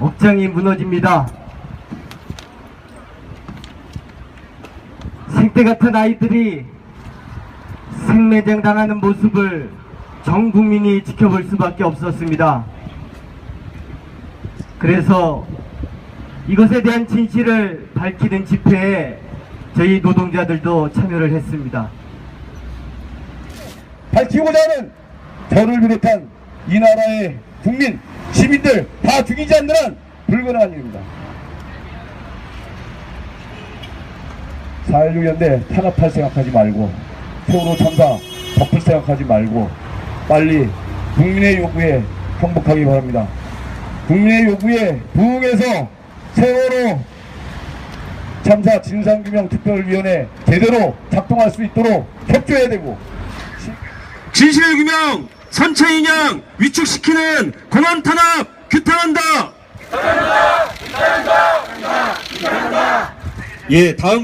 업장이 무너집니다. 생태 같은 아이들이 생매장 당하는 모습을 전 국민이 지켜볼 수밖에 없었습니다. 그래서 이것에 대한 진실을 밝히는 집회에 저희 노동자들도 참여를 했습니다. 밝히고자 하는 저를 비롯한 이 나라의 국민, 시민들 다 죽이지 않는 한 불가능한 일입니다. 4.16 연대 탄압할 생각하지 말고 세월호 참사 덮을 생각하지 말고 빨리 국민의 요구에 항복하기 바랍니다. 국민의 요구에 부응해서 세월호 참사 진상규명 특별위원회 제대로 작동할 수 있도록 협조해야 되고 진실규명 선체 인양 위축시키는 공안 탄압 규탄한다. 예, 다음